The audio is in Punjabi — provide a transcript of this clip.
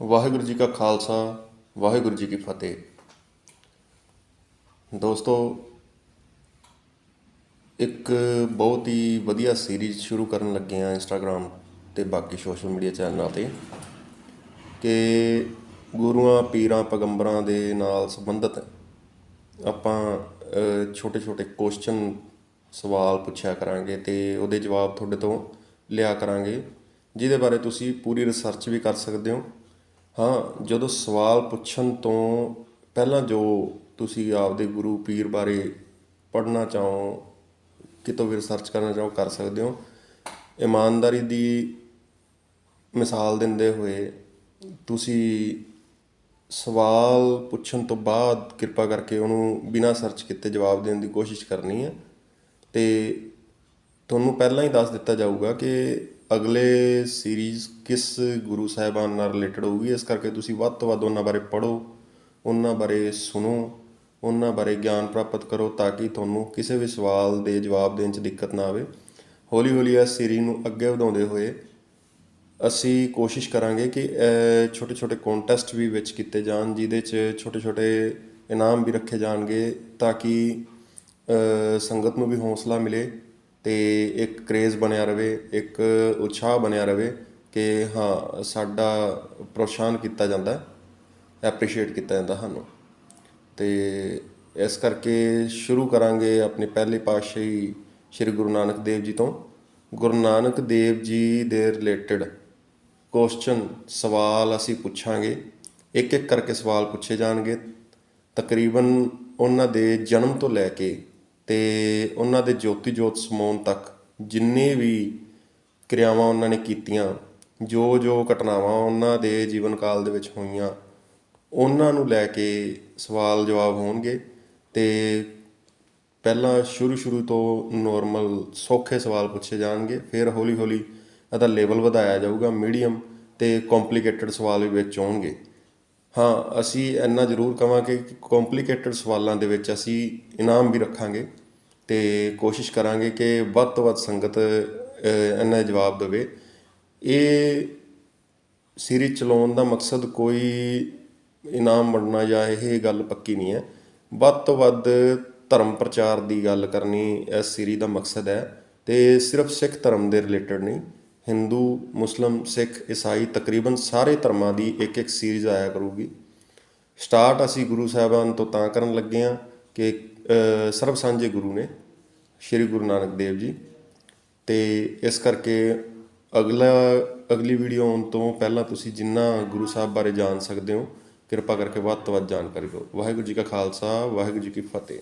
ਵਾਹਿਗੁਰੂ ਜੀ ਕਾ ਖਾਲਸਾ, ਵਾਹਿਗੁਰੂ ਜੀ ਕੀ ਫਤਿਹ। ਦੋਸਤੋ, ਇੱਕ ਬਹੁਤ ਹੀ ਵਧੀਆ ਸੀਰੀਜ਼ ਸ਼ੁਰੂ ਕਰਨ ਲੱਗੇ ਆ ਇੰਸਟਾਗ੍ਰam ਤੇ ਬਾਕੀ ਸੋਸ਼ਲ ਮੀਡੀਆ ਚੈਨਲਾਂ ਤੇ ਕਿ ਗੁਰੂਆਂ, ਪੀਰਾਂ, ਪੈਗੰਬਰਾਂ ਦੇ ਨਾਲ ਸੰਬੰਧਿਤ ਆਪਾਂ ਛੋਟੇ ਛੋਟੇ ਕੁਐਸਚਨ ਸਵਾਲ ਪੁੱਛਿਆ ਕਰਾਂਗੇ ਤੇ ਉਹਦੇ ਜਵਾਬ ਤੁਹਾਡੇ ਤੋਂ ਲਿਆ ਕਰਾਂਗੇ, ਜਿਹਦੇ ਬਾਰੇ ਤੁਸੀਂ ਪੂਰੀ ਰਿਸਰਚ ਵੀ ਕਰ ਸਕਦੇ ਹੋ। ਹਾਂ, ਜਦੋਂ ਸਵਾਲ ਪੁੱਛਣ ਤੋਂ ਪਹਿਲਾਂ ਜੋ ਤੁਸੀਂ ਆਪਦੇ ਗੁਰੂ ਪੀਰ ਬਾਰੇ ਪੜ੍ਹਨਾ ਚਾਹੋ, ਕਿਤੋਂ ਵੀ ਰਿਸਰਚ ਕਰਨਾ ਚਾਹੋ, ਕਰ ਸਕਦੇ ਹੋ। ਇਮਾਨਦਾਰੀ ਦੀ ਮਿਸਾਲ ਦਿੰਦੇ ਹੋਏ ਤੁਸੀਂ ਸਵਾਲ ਪੁੱਛਣ ਤੋਂ ਬਾਅਦ ਕਿਰਪਾ ਕਰਕੇ ਉਹਨੂੰ ਬਿਨਾਂ ਸਰਚ ਕੀਤੇ ਜਵਾਬ ਦੇਣ ਦੀ ਕੋਸ਼ਿਸ਼ ਕਰਨੀ ਹੈ। ਤੇ ਤੁਹਾਨੂੰ ਪਹਿਲਾਂ ਹੀ ਦੱਸ ਦਿੱਤਾ ਜਾਊਗਾ ਕਿ ਅਗਲੇ ਸੀਰੀਜ਼ ਕਿਸ ਗੁਰੂ ਸਾਹਿਬਾਨ ਨਾਲ ਰਿਲੇਟਡ ਹੋਊਗੀ। ਇਸ ਕਰਕੇ ਤੁਸੀਂ ਵੱਧ ਤੋਂ ਵੱਧ ਉਹਨਾਂ ਬਾਰੇ ਪੜ੍ਹੋ, ਉਹਨਾਂ ਬਾਰੇ ਸੁਣੋ, ਉਹਨਾਂ ਬਾਰੇ ਗਿਆਨ ਪ੍ਰਾਪਤ ਕਰੋ ਤਾਂ ਕਿ ਤੁਹਾਨੂੰ ਕਿਸੇ ਵੀ ਸਵਾਲ ਦੇ ਜਵਾਬ ਦੇਣ 'ਚ ਦਿੱਕਤ ਨਾ ਆਵੇ। ਹੌਲੀ ਹੌਲੀ ਇਸ ਸੀਰੀਜ਼ ਨੂੰ ਅੱਗੇ ਵਧਾਉਂਦੇ ਹੋਏ ਅਸੀਂ ਕੋਸ਼ਿਸ਼ ਕਰਾਂਗੇ ਕਿ ਛੋਟੇ ਛੋਟੇ ਕੰਟੈਸਟ ਵੀ ਵਿੱਚ ਕੀਤੇ ਜਾਣ, ਜਿਹਦੇ 'ਚ ਛੋਟੇ ਛੋਟੇ ਇਨਾਮ ਵੀ ਰੱਖੇ ਜਾਣਗੇ ਤਾਂ ਕਿ ਸੰਗਤ ਨੂੰ ਵੀ ਹੌਸਲਾ ਮਿਲੇ। ਤੇ ਇੱਕ ਕਰੇਜ਼ ਬਣਿਆ ਰਵੇ, ਇੱਕ ਉਤਸ਼ਾਹ ਬਣਿਆ ਰਵੇ ਕਿ ਹਾਂ, ਸਾਡਾ ਪ੍ਰੋਤਸਾਹਨ ਕੀਤਾ ਜਾਂਦਾ ਐਪਰੀਸ਼ੀਏਟ ਕੀਤਾ ਜਾਂਦਾ ਸਾਨੂੰ। ਤੇ ਇਸ ਕਰਕੇ ਸ਼ੁਰੂ ਕਰਾਂਗੇ ਆਪਣੀ ਪਹਿਲੇ ਪਾਤਸ਼ਾਹੀ ਸ੍ਰੀ ਗੁਰੂ ਨਾਨਕ ਦੇਵ ਜੀ ਤੋਂ। ਗੁਰੂ ਨਾਨਕ ਦੇਵ ਜੀ ਦੇ ਰਿਲੇਟਡ ਕੁਐਸਚਨ ਸਵਾਲ ਅਸੀਂ ਪੁੱਛਾਂਗੇ। ਇੱਕ ਇੱਕ ਕਰਕੇ ਸਵਾਲ ਪੁੱਛੇ ਜਾਣਗੇ। ਤਕਰੀਬਨ ਉਹਨਾਂ ਦੇ ਜਨਮ ਤੋਂ ਲੈ ਕੇ ਤੇ ਉਹਨਾਂ ਦੇ ਜੋਤੀ ਜੋਤ ਸਮਾਉਣ ਤੱਕ ਜਿੰਨੇ ਵੀ ਕਿਰਿਆਵਾਂ ਉਹਨਾਂ ਨੇ ਕੀਤੀਆਂ, ਜੋ ਜੋ ਘਟਨਾਵਾਂ ਉਹਨਾਂ ਦੇ ਜੀਵਨ ਕਾਲ ਦੇ ਵਿੱਚ ਹੋਈਆਂ, ਉਹਨਾਂ ਨੂੰ ਲੈ ਕੇ ਸਵਾਲ ਜਵਾਬ ਹੋਣਗੇ ਤੇ ਪਹਿਲਾਂ ਸ਼ੁਰੂ ਸ਼ੁਰੂ ਤੋਂ ਨੋਰਮਲ ਸੌਖੇ ਸਵਾਲ ਪੁੱਛੇ ਜਾਣਗੇ, ਫਿਰ ਹੌਲੀ ਹੌਲੀ ਇਹਦਾ ਲੈਵਲ ਵਧਾਇਆ ਜਾਊਗਾ ਮੀਡੀਅਮ ਤੇ ਕੰਪਲਿਕੇਟਡ ਸਵਾਲ ਵੀ ਵਿੱਚ ਆਉਣਗੇ ਹਾਂ ਅਸੀਂ ਇੰਨਾ ਜ਼ਰੂਰ ਕਵਾਂਗੇ ਕਿ ਕੰਪਲਿਕੇਟਡ ਸਵਾਲਾਂ ਦੇ ਵਿੱਚ ਅਸੀਂ ਇਨਾਮ ਵੀ ਰੱਖਾਂਗੇ ਤੇ ਕੋਸ਼ਿਸ਼ ਕਰਾਂਗੇ ਕਿ ਵੱਧ ਤੋਂ ਵੱਧ ਸੰਗਤ ਅਹ, ਇਹਨਾਂ ਜਵਾਬ ਦੇਵੇ। ਇਹ ਸੀਰੀਜ਼ ਚਲਾਉਣ ਦਾ ਮਕਸਦ ਕੋਈ ਇਨਾਮ ਵੰਡਣਾ ਜਾਂ ਇਹ ਗੱਲ ਪੱਕੀ ਨਹੀਂ ਹੈ। ਵੱਧ ਤੋਂ ਵੱਧ ਧਰਮ ਪ੍ਰਚਾਰ ਦੀ ਗੱਲ ਕਰਨੀ ਇਸ ਸੀਰੀਜ਼ ਦਾ ਮਕਸਦ ਹੈ ਤੇ ਸਿਰਫ ਸਿੱਖ ਧਰਮ ਦੇ ਰਿਲੇਟਡ ਨਹੀਂ ਹਿੰਦੂ, ਮੁਸਲਮ, ਸਿੱਖ, ਈਸਾਈ ਤਕਰੀਬਨ ਸਾਰੇ ਧਰਮਾਂ ਦੀ ਇੱਕ ਇੱਕ ਸੀਰੀਜ਼ ਆਇਆ ਕਰੂਗੀ। ਸਟਾਰਟ ਅਸੀਂ ਗੁਰੂ ਸਾਹਿਬਾਨ ਤੋਂ ਤਾਂ ਕਰਨ ਲੱਗੇ ਹਾਂ ਕਿ ਸਰਬ ਸਾਂਝੇ ਗੁਰੂ ਨੇ, ਸ੍ਰੀ ਗੁਰੂ ਨਾਨਕ ਦੇਵ ਜੀ। ਤੇ ਇਸ ਕਰਕੇ ਅਗਲਾ, ਅਗਲੀ ਵੀਡੀਓ ਆਉਣ ਤੋਂ ਪਹਿਲਾਂ ਤੁਸੀਂ ਜਿੰਨਾ ਗੁਰੂ ਸਾਹਿਬ ਬਾਰੇ ਜਾਣ ਸਕਦੇ ਹੋ, ਕਿਰਪਾ ਕਰਕੇ ਵੱਧ ਤੋਂ ਵੱਧ ਜਾਣਕਾਰੀ ਦਿਓ। ਵਾਹਿਗੁਰੂ ਜੀ ਕਾ ਖਾਲਸਾ, ਵਾਹਿਗੁਰੂ ਜੀ ਕੀ ਫਤਿਹ।